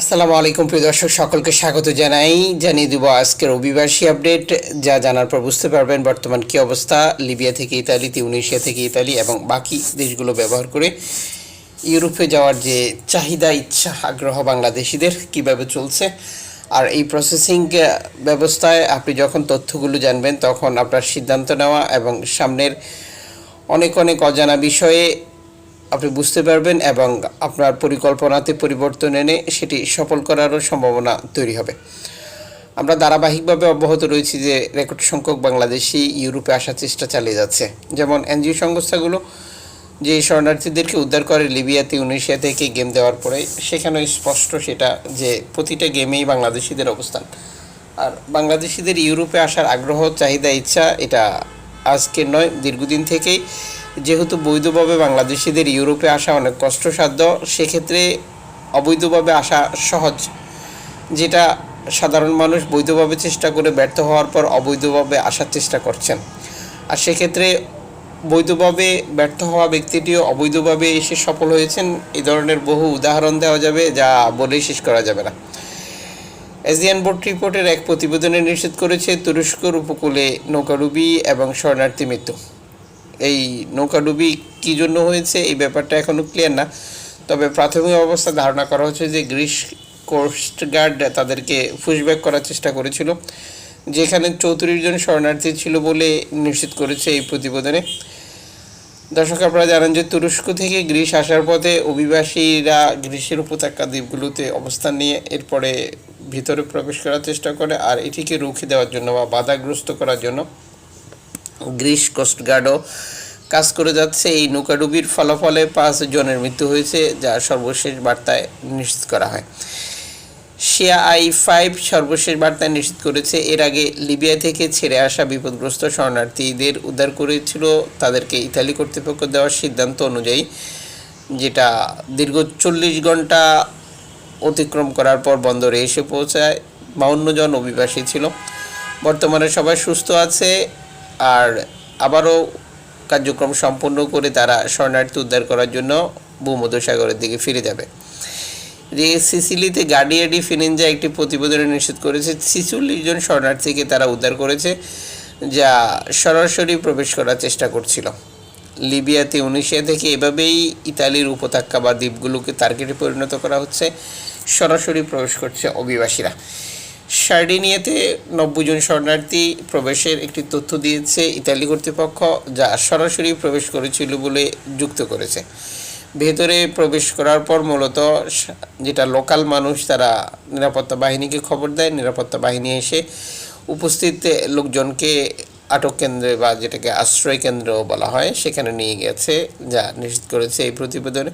আসসালামু আলাইকুম প্রিয় দর্শক, সকলকে স্বাগত জানাই। জানিয়ে দিব আজকের অভিবাসী আপডেট। যা জানার পর বুঝতে পারবেন বর্তমান কি অবস্থা, লিবিয়া থেকে ইতালি, তিউনিশিয়া থেকে ইতালি এবং বাকি দেশগুলো ব্যবহার করে ইউরোপে যাওয়ার যে চাহিদা, ইচ্ছা, আগ্রহ বাংলাদেশিদের কীভাবে চলছে আর এই প্রসেসিং ব্যবস্থায় আপনি যখন তথ্যগুলো জানবেন তখন আপনার সিদ্ধান্ত নেওয়া এবং সামনের অনেক অনেক অজানা বিষয়ে আপনি বুঝতে পারবেন এবং আপনার পরিকল্পনাতে পরিবর্তন এনে সেটি সফল করারও সম্ভাবনা তৈরি হবে। আমরা ধারাবাহিকভাবে অব্যাহত রয়েছি যে রেকর্ড সংখ্যক বাংলাদেশি ইউরোপে আসার চেষ্টা চালিয়ে যাচ্ছে। যেমন এনজিও সংস্থাগুলো যে শরণার্থীদেরকে উদ্ধার করে লিবিয়া তিউনিশিয়া থেকে গেম দেওয়ার পরে সেখানে স্পষ্ট সেটা যে প্রতিটা গেমেই বাংলাদেশিদের অবস্থান। আর বাংলাদেশিদের ইউরোপে আসার আগ্রহ, চাহিদা, ইচ্ছা এটা আজকের নয়, দীর্ঘদিন থেকেই যেহেতু বৈধভাবে বাংলাদেশিদের ইউরোপে আসা অনেক কষ্টসাধ্য, সেক্ষেত্রে অবৈধভাবে আসা সহজ। যেটা সাধারণ মানুষ বৈধভাবে চেষ্টা করে ব্যর্থ হওয়ার পর অবৈধভাবে আসার চেষ্টা করছেন। আর সেক্ষেত্রে বৈধভাবে ব্যর্থ হওয়া ব্যক্তিটিও অবৈধভাবে এসে সফল হয়েছেন এই ধরনের বহু উদাহরণ দেওয়া যাবে যা বলেই শেষ করা যাবে না। এশিয়ান বোর্ড রিপোর্টের এক প্রতিবেদনে নিশ্চিত করেছে তুরস্কর উপকূলে নৌকারুবি এবং শরণার্থী মৃত্যু। এই নৌকাডুবি কী জন্য হয়েছে এই ব্যাপারটা এখনও ক্লিয়ার না। তবে প্রাথমিক অবস্থা ধারণা করা হচ্ছে যে গ্রিস কোস্ট গার্ড তাদেরকে পুশব্যাক করার চেষ্টা করেছিল, যেখানে চৌত্রিশ জন শরণার্থী ছিল বলে নিশ্চিত করেছে এই প্রতিবেদনে। দর্শক, আপনারা জানেন যে তুরস্ক থেকে গ্রিস আসার পথে অভিবাসীরা গ্রিসের উপত্যকা দ্বীপগুলোতে অবস্থান নিয়ে এরপরে ভিতরে প্রবেশ করার চেষ্টা করে, আর এটিকে রুখে দেওয়ার জন্য বা বাধাগ্রস্ত করার জন্য গ্রিস কোস্টগার্ডও কাজ করে যাচ্ছে। এই নৌকাডুবির ফলাফলে পাঁচ জনের মৃত্যু হয়েছে, যা সর্বশেষ বার্তায় নিশ্চিত করা হয়। শিয়া আই ফাইভ সর্বশেষ বার্তায় নিশ্চিত করেছে, এর আগে লিবিয়া থেকে ছেড়ে আসা বিপদগ্রস্ত শরণার্থীদের উদ্ধার করেছিল তাদেরকে ইতালি কর্তৃপক্ষ দেওয়ার সিদ্ধান্ত অনুযায়ী, যেটা দীর্ঘ চল্লিশ ঘণ্টা অতিক্রম করার পর বন্দরে এসে পৌঁছায়। বাউন্ন জন অভিবাসী ছিল। বর্তমানে সবাই সুস্থ আছে। আর আবারও কার্যক্রম সম্পন্ন করে তারা শরণার্থী উদ্ধার করার জন্য ভূমধ্যসাগরের দিকে ফিরে যাবে। যে সিসিলিতে গার্ডিয়াডি ফিনেঞ্জা একটি প্রতিবেদনে নিশ্চিত করেছে। ছিচল্লিশ জন শরণার্থীকে তারা উদ্ধার করেছে, যা সরাসরি প্রবেশ করার চেষ্টা করছিল। লিবিয়াতে উনিশিয়া থেকে এভাবেই ইতালির উপত্যকা বা দ্বীপগুলোকে টার্গেটে পরিণত করা হচ্ছে। সরাসরি প্রবেশ করছে অভিবাসীরা। সার্ডিনিয়াতে নব্বই জন শরণার্থী প্রবেশের একটি তথ্য দিয়েছে ইতালি কর্তৃপক্ষ, যা সরাসরি প্রবেশ করেছিল বলে যুক্ত করেছে। ভেতরে প্রবেশ করার পর মূলত যেটা লোকাল মানুষ, তারা নিরাপত্তা বাহিনীকে খবর দেয়। নিরাপত্তা বাহিনী এসে উপস্থিত লোকজনকে আটক কেন্দ্রে বা যেটাকে আশ্রয় কেন্দ্র বলা হয়, সেখানে নিয়ে গেছে, যা নিশ্চিত করেছে এই প্রতিবেদনে।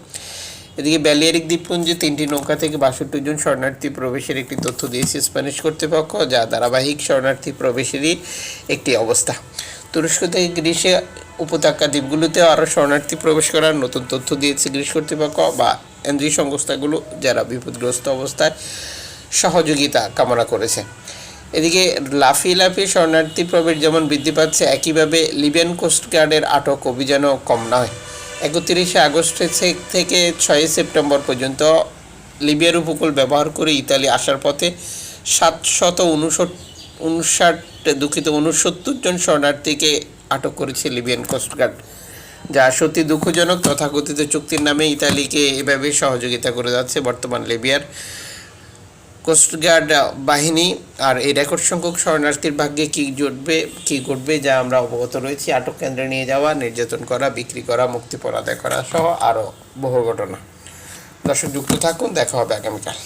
এদিকে ব্যালিয়ারিক দ্বীপপুঞ্জে তিনটি নৌকা থেকে বাষট্টি জন শরণার্থী প্রবেশের একটি তথ্য দিয়েছে স্প্যানিশ কর্তৃপক্ষ, যা ধারাবাহিক শরণার্থী প্রবেশেরই একটি অবস্থা। তুরস্ক থেকে গ্রীষ্মে উপত্যকা দ্বীপগুলোতে আরও শরণার্থী প্রবেশ করার নতুন তথ্য দিয়েছে গ্রিস কর্তৃপক্ষ বা এনজি সংস্থাগুলো, যারা বিপদগ্রস্ত অবস্থায় সহযোগিতা কামনা করেছে। এদিকে লাফি লাফি শরণার্থী প্রবেশ যেমন বৃদ্ধি পাচ্ছে, একইভাবে লিবিয়ান কোস্টগার্ডের আটক অভিযানও কম নয়। একত্রিশে আগস্ট থেকে ছয়ই সেপ্টেম্বর পর্যন্ত লিবিয়ার উপকূল ব্যবহার করে ইতালি আসার পথে সাতশত উনষট উনষাট দুঃখিত উনসত্তর জন শরণার্থীকে আটক করেছে লিবিয়ান কোস্টগার্ড যা সত্যি দুঃখজনক, তথাকথিত চুক্তির নামে ইতালিকে এভাবে সহযোগিতা করে যাচ্ছে বর্তমান লিবিয়ার কোস্টগার্ড বাহিনী আর এই রেকর্ড সংখ্যক শরণার্থীর ভাগ্যে কী জুটবে, কী ঘটবে যা আমরা অবগত রয়েছি। আটক কেন্দ্রে নিয়ে যাওয়া, নির্যাতন করা, বিক্রি করা মুক্তিপণ আদায় করা সহ আরও বহু ঘটনা। দর্শক, যুক্ত থাকুন, দেখা হবে আগামীকাল।